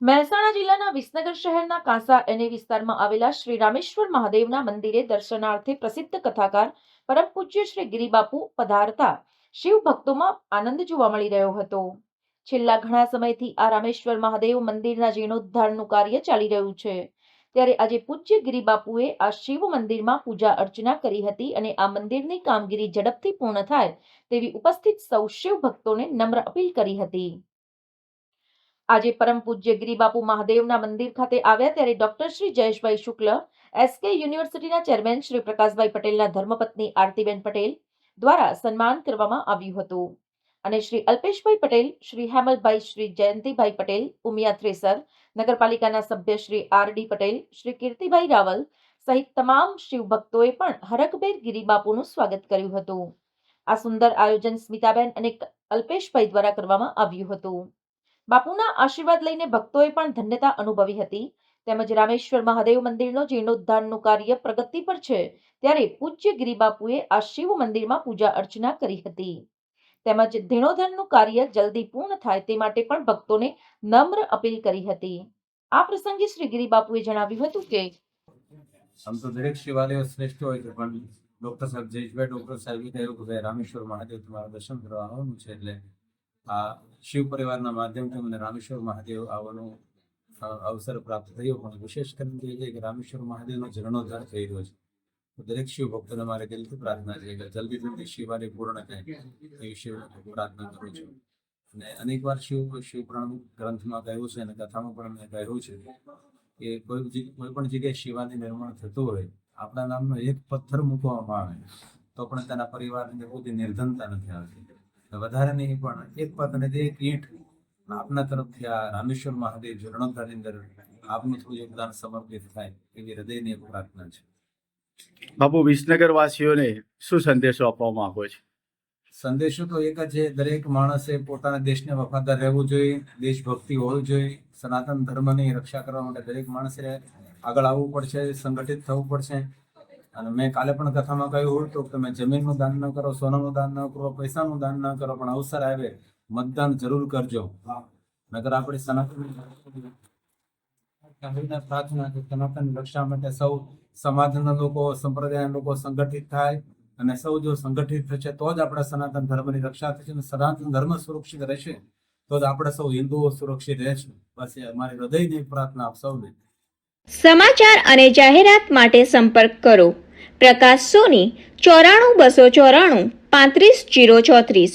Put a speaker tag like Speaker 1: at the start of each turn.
Speaker 1: મહેસાણા જિલ્લાના વિસનગર શહેરના કાંસા એની વિસ્તારમાં આવેલા શ્રી રામેશ્વર મહાદેવના મંદિરે દર્શનાર્થે પ્રસિદ્ધ કથાકાર પરમ પૂજ્ય શ્રી ગિરિબાપુ પધારતા. શિવ ભક્તોમાં આનંદ જોવા મળી રહ્યો હતો. છેલ્લા ઘણા સમયથી આ રામેશ્વર મહાદેવ મંદિરના જીર્ણોદ્ધારનું કાર્ય ચાલી રહ્યું છે. ત્યારે આજે પૂજ્ય ગિરિબાપુએ આ શિવ મંદિરમાં પૂજા અર્ચના કરી હતી અને આ મંદિરની કામગીરી ઝડપથી પૂર્ણ થાય તેવી ઉપસ્થિત સૌ શિવ ભક્તોને નમ્ર અપીલ કરી હતી. આજે પરમ પૂજ્ય ગિરિબાપુ મહાદેવના મંદિર ખાતે આવ્યા ત્યારે doctor Shri Jayeshbhai Shukla S K યુનિવર્સિટીના ચેરમેન શ્રી પ્રકાશભાઈ પટેલના ધર્મપત્ની આરતીબેન પટેલ દ્વારા સન્માન કરવામાં આવ્યું હતું. અને શ્રી અલ્પેશભાઈ પટેલ, શ્રી હેમલભાઈ, શ્રી જયંતિભાઈ પટેલ, ઉમિયા થ્રેસર, નગરપાલિકાના સભ્ય શ્રી આર ડી પટેલ, શ્રી કીર્તિભાઈ રાવલ સહિત તમામ શિવ ભક્તોએ પણ હરકબેર ગિરિબાપુનું સ્વાગત કર્યું હતું. આ સુંદર આયોજન સ્મિતાબેન અને અલ્પેશભાઈ દ્વારા કરવામાં આવ્યું હતું. બાપુના આશીર્વાદ લઈને ભક્તોએ પણ ધન્યતા અનુભવી હતી. તેમજ રામેશ્વર મહાદેવ મંદિરનો જીર્ણોદ્ધારનું કાર્ય પ્રગતિ પર છે, ત્યારે પૂજ્ય ગિરિબાપુએ આ શિવ મંદિરમાં પૂજા અર્ચના કરી હતી. તેમજ ધીણોધનનું કાર્ય જલ્દી પૂર્ણ થાય તે માટે પણ ભક્તોને નમ્ર અપીલ કરી હતી. આ પ્રસંગે શ્રી ગિરિબાપુએ જણાવ્યું હતું કે
Speaker 2: આમ તો દરેક શિવાલયો શ્રેષ્ઠ હોય છે, પણ ડોક્ટર સાહેબ જયેશભાઈ, ડોક્ટર સાહેબે કહ્યું કે રામેશ્વર મહાદેવ તમારા દર્શન કરવા આવવાનું છે, એટલે આ શિવ પરિવારના માધ્યમથી મને રામેશ્વર મહાદેવ આવવાનો અવસર પ્રાપ્ત થયો. પણ વિશેષ કરીને જે રામેશ્વર મહાદેવનો જીર્ણોદ્ધાર થઈ રહ્યો છે. દરેક શિવ ભક્તોને મારે દિલથી પ્રાર્થના છે કે જલ્દી જલ્દી શિવાલય પૂર્ણ થાય. એવી શિવ પ્રાર્થના કરું છું. અને અનેક વાર શિવ શિવપુરાણ ગ્રંથમાં કહ્યું છે અને કથામાં પણ મેં કહ્યું છે કે કોઈ કોઈ પણ જગ્યાએ શિવાલય નિર્માણ થતું હોય, આપણા નામનો એક પથ્થર મૂકવામાં આવે, તો પણ તેના પરિવારને કોઈ નિર્ધનતા નથી આવતી. વધારે નહીં પણ એક પથ્થર એક ઈંટ આપના તરફથી આ રામેશ્વર મહાદેવ જીર્ણોદ્ધારની અંદર આપનું થોડું યોગદાન સમર્પિત થાય એવી હૃદયની એક પ્રાર્થના છે.
Speaker 3: બાપુ વિસનગર વાસીઓને શું સંદેશો આપવા માંગો છો?
Speaker 2: સંદેશો તો એક જ છે દરેક માણસે પોતાના દેશને વફાદાર રહેવું જોઈએ દેશભક્તિ હોવી જોઈએ સનાતન ધર્મની રક્ષા કરવા માટે દરેક માણસે આગળ આવવું પડશે સંગઠિત થવું પડશે. અને મેં કાલે પણ કથામાં કહ્યું હતું કે તમે જમીનનું દાન ન કરો સોનાનું દાન ન કરો પૈસાનું દાન ન કરો પણ અવસર આવે મતદાન જરૂર કરજો. નગર આપણે સનાતન પ્રાર્થના કે સનાતન રક્ષા માટે સૌ સમાજના લોકો સંપ્રદાયના લોકો સંગઠિત થાય અને સૌ જો સંગઠિત થશે તો જ આપણા સનાતન ધર્મની રક્ષા થશે અને સનાતન ધર્મ સુરક્ષિત રહેશે. તો જ આપણે સૌ હિન્દુઓ સુરક્ષિત રહેશે. બસ એ અમારી હૃદયની પ્રાર્થના આપ સૌને.
Speaker 4: સમાચાર અને જાહેરાત માટે સંપર્ક કરો. પ્રકાશ સોની ચોરાણું બસો ચોરાણું પાંત્રીસ જીરો ચોત્રીસ.